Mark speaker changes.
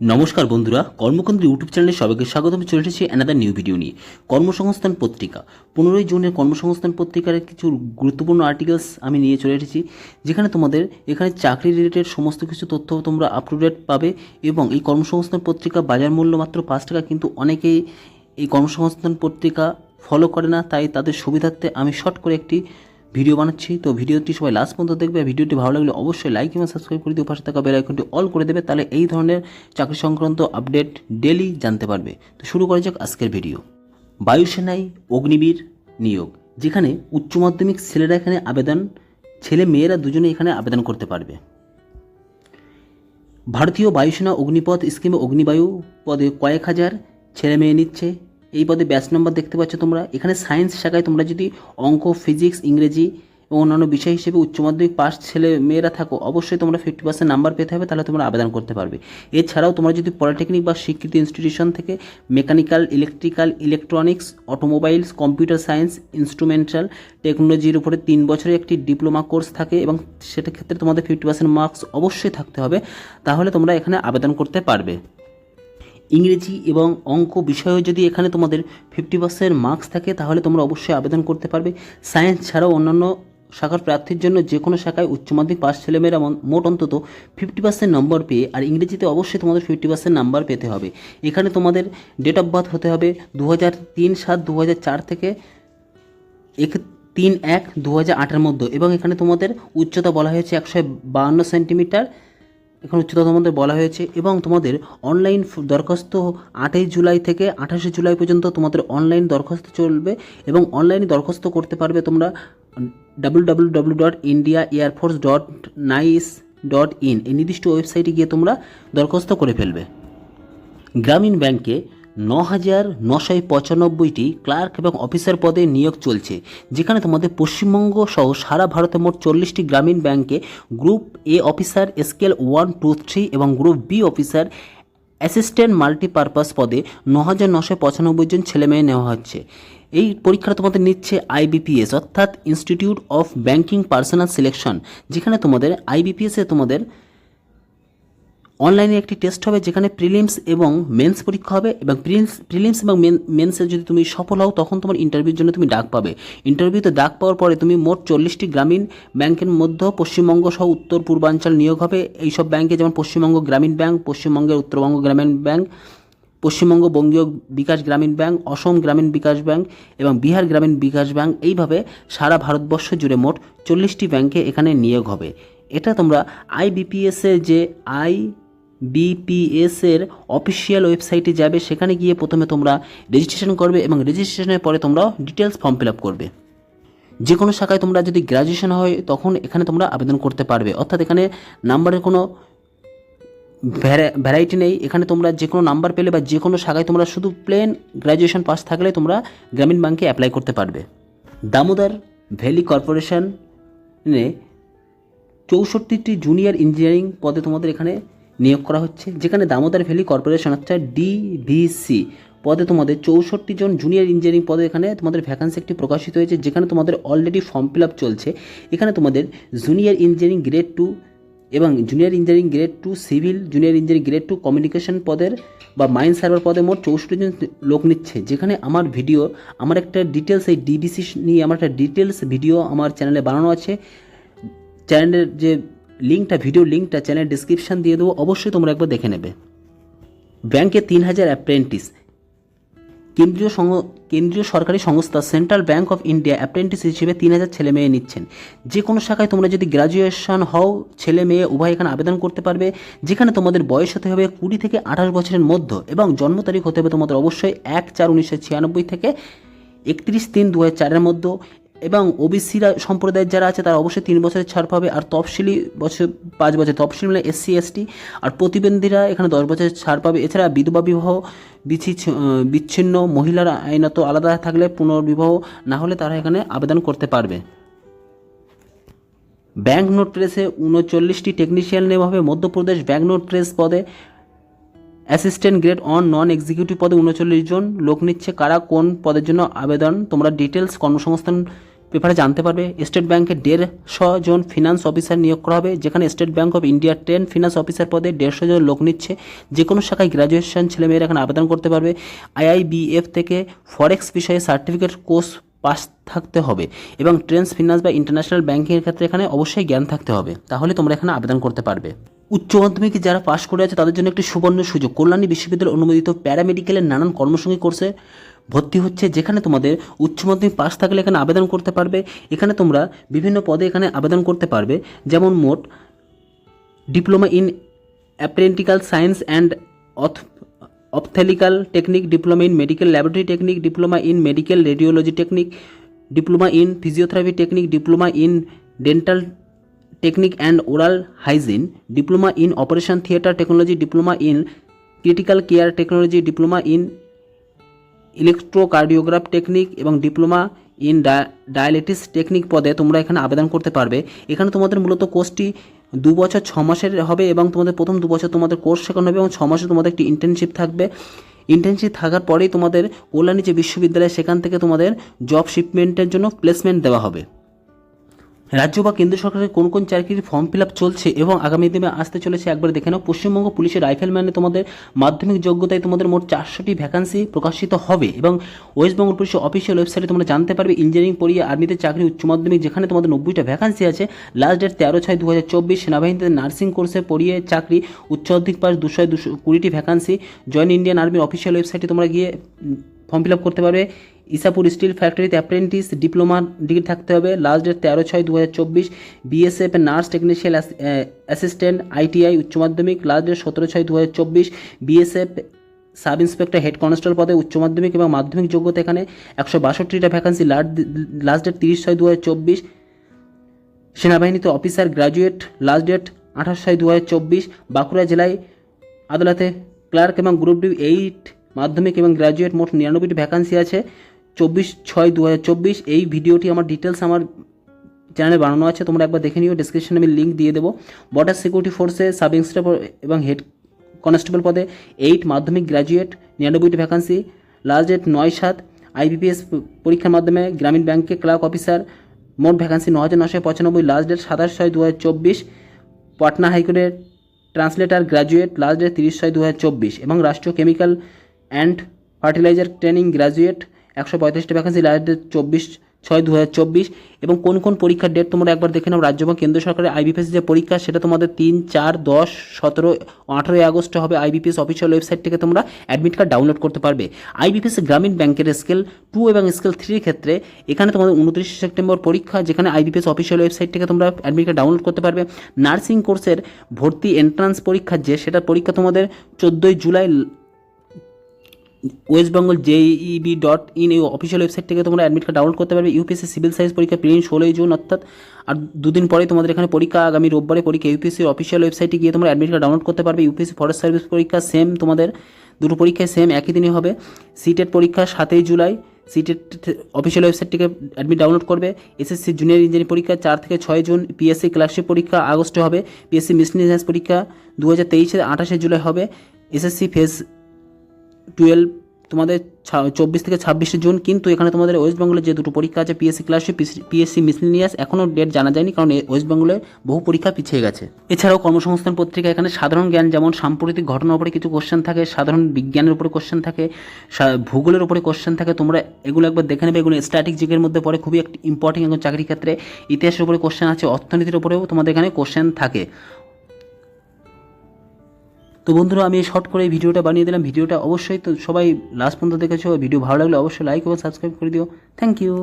Speaker 1: নমস্কার বন্ধুরা কর্মকেন্দ্র ইউটিউব চ্যানেলে সবাইকে স্বাগতম। চলে এসেছি অ্যানাদার নিউ ভিডিও নিয়ে। কর্মসংস্থান পত্রিকা। পনেরোই জুনের কর্মসংস্থান পত্রিকার কিছু গুরুত্বপূর্ণ আর্টিকেলস আমি নিয়ে চলে এসেছি, যেখানে তোমাদের এখানে চাকরি রিলেটেড সমস্ত কিছু তথ্য তোমরা আপ টু ডেট পাবে এবং এই কর্মসংস্থান পত্রিকা বাজার মূল্য মাত্র পাঁচ টাকা, কিন্তু অনেকেই এই কর্মসংস্থান পত্রিকা ফলো করে না, তাই তাদের সুবিধার্থে আমি শর্ট করে একটি ভিডিও বানাচ্ছি, তো ভিডিওটি সবাই লাস্ট পর্যন্ত দেখবে। ভিডিওটি ভালো লাগলে অবশ্যই লাইক এবং সাবস্ক্রাইব করে দিয়ে পাশে থাকা বেল আইকনটি অল করে দেবে, তাহলে এই ধরনের চাকরি সংক্রান্ত আপডেট ডেলি জানতে পারবে। তো শুরু করা যাক আজকের ভিডিও বায়ুসেনায় অগ্নিবীর নিয়োগ, যেখানে উচ্চ মাধ্যমিক ছেলেরা এখানে আবেদন, ছেলে মেয়েরা দুজনে এখানে আবেদন করতে পারবে। ভারতীয় বায়ুসেনা অগ্নিপথ স্কিমে অগ্নিবায়ু পদে কয়েক হাজার ছেলে মেয়ে নিচ্ছে। এই পদে ব্যাচ নম্বর দেখতে পাচ্ছ তোমরা। এখানে সায়েন্স শাখায় তোমরা যদি অঙ্ক ফিজিক্স ইংরেজি এবং অন্যান্য বিষয় হিসেবে উচ্চ মাধ্যমিক পাস ছেলে মেয়েরা থাকো, অবশ্যই তোমরা ফিফটি পার্সেন্ট নাম্বার পেতে হবে, তাহলে তোমরা আবেদন করতে পারবে। এছাড়াও তোমরা যদি পলিটেকনিক বা স্বীকৃত ইনস্টিটিউশন থেকে mechanical electrical electronics automobiles computer science instrumental টেকনোলজির উপরে তিন বছরের একটি ডিপ্লোমা কোর্স থাকে এবং সেটা ক্ষেত্রে তোমাদের ফিফটি পার্সেন্ট মার্কস অবশ্যই থাকতে হবে, তাহলে তোমরা এখানে আবেদন করতে পারবে। ইংরেজি এবং অঙ্ক বিষয়েও যদি এখানে তোমাদের ফিফটি পার্সেন্ট মার্কস থাকে, তাহলে তোমরা অবশ্যই আবেদন করতে পারবে। সায়েন্স ছাড়াও অন্যান্য শাখার প্রার্থীর জন্য যে কোনো শাখায় উচ্চ মাধ্যমিক পাস ছেলেমেয়েরা মোট অন্তত ফিফটি পার্সেন্ট নম্বর পেয়ে, আর ইংরেজিতে অবশ্যই তোমাদের ফিফটি পার্সেন্ট নাম্বার পেতে হবে। এখানে তোমাদের ডেট অফ বার্থ হতে হবে দু হাজার তিন সাত দু হাজার চার থেকে এক তিন এক দু হাজার আটের মধ্যে। এবং এখানে তোমাদের উচ্চতা বলা হয়েছে একশো বাহান্ন সেন্টিমিটার এখানে উচ্চতা তোমাদের বলা হয়েছে এবং তোমাদের অনলাইন দরখাস্ত আটই জুলাই থেকে আঠাশে জুলাই পর্যন্ত তোমাদের অনলাইন দরখাস্ত চলবে এবং অনলাইনে দরখাস্ত করতে পারবে তোমরা W W dot India airforce dot nic dot in এই নির্দিষ্ট ওয়েবসাইটে গিয়ে তোমরা দরখাস্ত করে ফেলবে। গ্রামীণ ব্যাংকে ন হাজার নশো পঁচানব্বইটি ক্লার্ক এবং অফিসার পদে নিয়োগ চলছে, যেখানে তোমাদের পশ্চিমবঙ্গ সহ সারা ভারতে মোট চল্লিশটি গ্রামীণ ব্যাংকে group A officer, scale one, two, three এবং group B officer assistant multipurpose পদে ন হাজার নশো পঁচানব্বই জন ছেলেমেয়ে নেওয়া হচ্ছে। এই পরীক্ষাটা তোমাদের নিচ্ছে আইবিপিএস অর্থাৎ institute of banking personnel selection, যেখানে তোমাদের আইবিপিএসে তোমাদের অনলাইনে একটি টেস্ট হবে যেখানে প্রিলিমস এবং মেন্স পরীক্ষা হবে এবং প্রিলিমস প্রিলিমস এবং মেন্সে যদি তুমি সফল হও, তখন তোমার ইন্টারভিউর জন্য তুমি ডাক পাবে। ইন্টারভিউতে ডাক পাওয়ার পরে তুমি মোট চল্লিশটি গ্রামীণ ব্যাংকের মধ্যে পশ্চিমবঙ্গ সহ উত্তর পূর্বাঞ্চল নিয়োগ হবে। এইসব ব্যাংকে যেমন পশ্চিমবঙ্গ গ্রামীণ ব্যাংক, পশ্চিমবঙ্গের উত্তরবঙ্গ গ্রামীণ ব্যাংক, পশ্চিমবঙ্গ বঙ্গীয় বিকাশ গ্রামীণ ব্যাংক, অসম গ্রামীণ বিকাশ ব্যাংক এবং বিহার গ্রামীণ বিকাশ ব্যাংক। এইভাবে সারা ভারতবর্ষ জুড়ে মোট চল্লিশটি ব্যাংকে এখানে নিয়োগ হবে। এটা তোমরা আইবিপিএস এর যে আই বিপিএস এর অফিসিয়াল ওয়েবসাইটে যাবে। সেখানে গিয়ে প্রথমে তোমরা রেজিস্ট্রেশন করবে এবং রেজিস্ট্রেশনের পরে তোমরা ডিটেলস ফর্ম ফিল আপ করবে। যে কোনো শাখায় তোমরা যদি গ্র্যাজুয়েশন হয়, তখন এখানে তোমরা আবেদন করতে পারবে। অর্থাৎ এখানে নাম্বারের কোনো ভ্যারাইটি নেই। এখানে তোমরা যে কোনো নাম্বার পেলে বা যে কোনো শাখায় তোমরা শুধু প্লেন গ্র্যাজুয়েশন পাস থাকলে তোমরা গ্রামীণ ব্যাংকে অ্যাপ্লাই করতে পারবে। দামোদর ভ্যালি কর্পোরেশনে চৌষট্টিটি জুনিয়র ইঞ্জিনিয়ারিং পদে তোমাদের এখানে নিয়োগ করা হচ্ছে, যেখানে দামোদর ভ্যালি কর্পোরেশন, অর্থাৎ ডিভিসি পদে তোমাদের চৌষট্টি জন জুনিয়র ইঞ্জিনিয়ারিং পদে এখানে তোমাদের ভ্যাকান্সি একটি প্রকাশিত হয়েছে, যেখানে তোমাদের অলরেডি ফর্ম ফিল আপ চলছে। এখানে তোমাদের জুনিয়র ইঞ্জিনিয়ারিং গ্রেড টু এবং junior engineering grade two civil junior engineering grade two communication পদের বা মাইন্ড সার্ভার পদে মোট চৌষট্টি জন লোক নিচ্ছে। যেখানে আমার ভিডিও আমার একটা ডিটেলস এই ডিবিসি নিয়ে আমার একটা ডিটেলস ভিডিও আমার চ্যানেলে বানানো আছে। চ্যানেলের যে লিঙ্কটা ভিডিও লিঙ্কটা চ্যানেল ডিসক্রিপশান দিয়ে দেবো, অবশ্যই তোমরা একবার দেখে নেবে। ব্যাংকে তিন হাজার অ্যাপ্রেন্টিস কেন্দ্রীয় সং, কেন্দ্রীয় সরকারি সংস্থা central bank of India apprentice হিসেবে তিন হাজার ছেলে মেয়ে নিচ্ছেন। যে কোনো শাখায় তোমরা যদি গ্রাজুয়েশন হও, ছেলে মেয়ে উভয় এখানে আবেদন করতে পারবে। যেখানে তোমাদের বয়স হতে হবে কুড়ি থেকে আঠাশ বছরের মধ্যে এবং জন্ম তারিখ হতে হবে তোমাদের অবশ্যই এক চার উনিশশো ছিয়ানব্বই থেকে একত্রিশ তিন দু হাজার চারের মধ্যে। এবং ওবিসিরা সম্প্রদায়ের যারা আছে, তারা অবশ্যই তিন বছরের ছাড় পাবে। আর তফসিলি বছর, পাঁচ বছর তফসিলি মানে এসসি এসটি আর প্রতিবন্ধীরা এখানে দশ বছরের ছাড় পাবে। এছাড়া বিধবা বিবাহ বিচ্ছি- বিচ্ছিন্ন মহিলারা আইনত আলাদা থাকলে পুনর্বিবাহ না হলে তারা এখানে আবেদন করতে পারবে। ব্যাংক নোট প্রেসে উনচল্লিশটি টেকনিশিয়ান নেওয়া হবে। মধ্যপ্রদেশ ব্যাংক নোট প্রেস পদে assistant grade on non executive পদে উনচল্লিশ জন লোক নিচ্ছে। কারা কোন পদের জন্য আবেদন? তোমরা ডিটেলস কর্মসংস্থান পেপারে জানতে পারবে, স্টেট ব্যাংকে দেড়শো জন ফিনান্স অফিসার নিয়োগ করা হবে, যেখানে স্টেট ব্যাংক অফ ইন্ডিয়ার টেন ফিনান্স অফিসার পদে দেড়শো জন লোক নিচ্ছে। যে কোনো শাখায় গ্র্যাজুয়েশন ছেলেমেয়েরা এখানে আবেদন করতে পারবে। আইআইবিএফ থেকে ফরেক্স বিষয়ে সার্টিফিকেট কোর্স পাস থাকতে হবে এবং ট্রেন্স ফিনান্স বা ইন্টারন্যাশনাল ব্যাংকিংয়ের ক্ষেত্রে এখানে অবশ্যই জ্ঞান থাকতে হবে। তাহলে তোমরা এখানে আবেদন করতে পারবে। উচ্চ মাধ্যমিকে যারা পাশ করে আছে, তাদের জন্য একটি সুবর্ণ সুযোগ। কল্যাণী বিশ্ববিদ্যালয় অনুমোদিত প্যারামেডিক্যালের নানান কর্মসঙ্গী কোর্সে ভর্তি হচ্ছে, যেখানে তোমাদের উচ্চ মাধ্যমিক পাস থাকলে এখানে আবেদন করতে পারবে। এখানে তোমরা বিভিন্ন পদে এখানে আবেদন করতে পারবে। যেমন মোট ডিপ্লোমা ইন অ্যাপ্রেন্টিক্যাল সায়েন্স অ্যান্ড অথ, ophthalmic technique, diploma in medical laboratory technique, diploma in medical radiology technique, diploma in physiotherapy technique, diploma in dental technique and oral hygiene, diploma in operation theatre technology, diploma in critical care technology, diploma in electrocardiograph technique এবং diploma in dialysis technique পদে তোমরা এখানে আবেদন করতে পারবে। এখানে তোমাদের মূলত কোর্সটি দু বছর, ছ মাসের হবে এবং তোমাদের প্রথম দু বছর তোমাদের কোর্স শেখানো হবে এবং ছ মাসে তোমাদের একটি ইন্টার্নশিপ থাকবে। ইন্টার্নশিপ থাকার পরেই তোমাদের কল্যাণী যে বিশ্ববিদ্যালয়, সেখান থেকে তোমাদের জব শিপমেন্টের জন্য প্লেসমেন্ট দেওয়া হবে। রাজ্য বা কেন্দ্র সরকারের কোন কোন চাকরির ফর্ম ফিল চলছে এবং আগামী দিনে আসতে চলেছে একবার দেখে নাও। পশ্চিমবঙ্গ পুলিশের রাইফেলম্যানে তোমাদের মাধ্যমিক যোগ্যতায় তোমাদের মোট চারশোটি ভ্যাকান্সি প্রকাশিত হবে এবং ওয়েস্টবেঙ্গল পুলিশের অফিসিয়াল ওয়েবসাইটে তোমরা জানতে পারবে ইঞ্জিনিয়ারিং পড়িয়ে আর্মিতে চাকরি উচ্চ মাধ্যমিক যেখানে তোমাদের নব্বইটা ভ্যাকান্সি আছে। লাস্ট ডেট তেরো ছয় দু হাজার চব্বিশ সেনাবাহিনীতে নার্সিং কোর্সে পড়িয়ে চাকরি উচ্চ অধিক পাস দুশো দুশো কুড়িটি ভ্যাকান্সি জয়েন ইন্ডিয়ান আর্মির অফিসিয়াল ওয়েবসাইটে তোমরা গিয়ে ফর্ম ফিল করতে পারবে। ইসাপুর স্টিল ফ্যাক্টরিতে অ্যাপ্রেন্টিস ডিপ্লোমা ডিগ্রি থাকতে হবে। লাস্ট ডেট তেরো ছয় দু হাজার চব্বিশ। BSF nurse technical assistant ITI উচ্চ মাধ্যমিক। লাস্ট ডেট সতেরো ছয় দু হাজার চব্বিশ। BSF sub inspector head constable পদে উচ্চ মাধ্যমিক এবং মাধ্যমিক যোগ্যতা এখানে। একশো বাষট্টিটা ভ্যাকান্সি। লাস্ট ডেট তিরিশ ছয় দু হাজার চব্বিশ। সেনাবাহিনীতে অফিসার গ্র্যাজুয়েট লাস্ট ডেট আঠাশ ছয় দু হাজার চব্বিশ। বাঁকুড়া জেলায় আদালতে ক্লার্ক এবং গ্রুপ ডি এইট। মাধ্যমিক এবং গ্র্যাজুয়েট মোট নিরানব্বইটি ভ্যাকান্সি আছে। চব্বিশ ছয় দু এই ভিডিওটি আমার ডিটেলস আমার চ্যানেলে বানানো আছে, তোমরা একবার দেখে নিও ডিসক্রিপশনে আমি লিঙ্ক দিয়ে দেবো। বর্ডার সিকিউরিটি ফোর্সে সাব ইন্সপেক্টর এবং হেড কনস্টেবল পদে এইট মাধ্যমিক গ্র্যাজুয়েট নিরানব্বইটি ভ্যাকান্সি লাস্ট ডেট নয় সাত আইবিপিএস পরীক্ষার মাধ্যমে গ্রামীণ ব্যাংকে ক্লার্ক অফিসার মোট ভ্যাকান্সি ন হাজার নশো পঁচানব্বই লাস্ট ডেট সাতাশ ছয় দু হাজার চব্বিশ, পাটনা হাইকোর্টের ট্রান্সলেটার গ্র্যাজুয়েট লাস্ট ডেট তিরিশ ছয় দু হাজার চব্বিশ, এবং Rashtriya chemical and fertiliser training graduate একশো পঁয়ত্রিশটি ভ্যাকান্সি লাস্ট ডেট চব্বিশ ছয় দু এবং কোন কোন পরীক্ষার ডেট তোমরা একবার দেখে নাও, রাজ্য এবং কেন্দ্র সরকারের আইবিপিএস যে পরীক্ষা, সেটা তোমাদের তিন, চার, দশ, সতেরো, আঠেরোই আগস্ট হবে আইবিপিএস অফিসিয়াল ওয়েবসাইট থেকে তোমরা অ্যাডমিট কার্ড ডাউনলোড করতে পারবে। আইবিপিএস গ্রামীণ ব্যাংকের স্কেল টু এবং স্কেল থ্রির ক্ষেত্রে এখানে তোমাদের উনত্রিশে সেপ্টেম্বর পরীক্ষা, যেখানে আইবিপিএস অফিসিয়াল ওয়েবসাইট থেকে তোমরা অ্যাডমিট কার্ড ডাউনলোড করতে পারবে। নার্সিং কোর্সের ভর্তি এন্ট্রান্স পরীক্ষা যে, সেটার পরীক্ষা তোমাদের চোদ্দোই July West Bengal JEB dot in এই অফিসিয়াল ওয়েবসাইট থেকে তোমরা অ্যাডমিট কার্ড ডাউনলোড করতে পারবে ইউপিএসসি সিভিল সার্ভিস পরীক্ষা প্রিন্ট ষোলোই জুন অর্থাৎ, আর দুদিন পরে তোমাদের এখানে পরীক্ষা, আগামী রোববারে পরীক্ষা ইউপিএসসির অফিসিয়াল ওয়েবসাইটে গিয়ে তোমরা অ্যাডমিট কার্ড ডাউনলোড করতে পারবে ইউপিএসসি ফরেস্ট সার্ভিস পরীক্ষা সেম তোমাদের, দুটো পরীক্ষায় সেম একই দিনই হবে। সিটেট পরীক্ষা সাতই জুলাই সিটেট অফিসিয়াল ওয়েবসাইট থেকে অ্যাডমিট ডাউনলোড করবে এসএসসি জুনিয়র ইঞ্জিনিয়ারিং পরীক্ষা চার থেকে ছয় জুন পিএসসি ক্লার্কশিপ পরীক্ষা আগস্টে হবে পিএসসি মিসলিনিয়াস পরীক্ষা দু হাজার তেইশে আঠাশে জুলাই হবে এসএসসি ফেজ টুয়েলভ তোমাদের চব্বিশ থেকে ছাব্বিশে জুন, কিন্তু এখানে তোমাদের ওয়েস্ট বেঙ্গলের যে দুটো পরীক্ষা আছে পিএসসি ক্লাসে পিএসসি মিসলিনিয়াস এখনও ডেট জানা যায়নি, কারণ ওয়েস্ট বেঙ্গলে বহু পরীক্ষা পিছিয়ে গেছে। এছাড়াও কর্মসংস্থান পত্রিকা এখানে সাধারণ জ্ঞান, যেমন সাম্প্রতিক ঘটনার উপরে কিছু কোশ্চেন থাকে, সাধারণ বিজ্ঞানের উপরে কোশ্চেন থাকে ভূগোলের উপরে কোশ্চেন থাকে, তোমরা এগুলো একবার দেখে নেবে, এগুলো স্ট্যাটিক জিকের মধ্যে পড়ে, খুবই একটি ইম্পর্টেন্ট এবং চাকরির ক্ষেত্রে ইতিহাসের উপরে কোশ্চেন আছে, অর্থনীতির উপরেও তোমাদের এখানে কোশ্চেন থাকে। তো বন্ধুরা, আমি শর্ট করে ভিডিওটা বানিয়ে দিলাম। ভিডিওটা অবশ্যই তো সবাই লাস্ট পর্যন্ত দেখেছ। ভিডিও ভালো লাগলে অবশ্যই লাইক এবং সাবস্ক্রাইব করে দিও। Thank you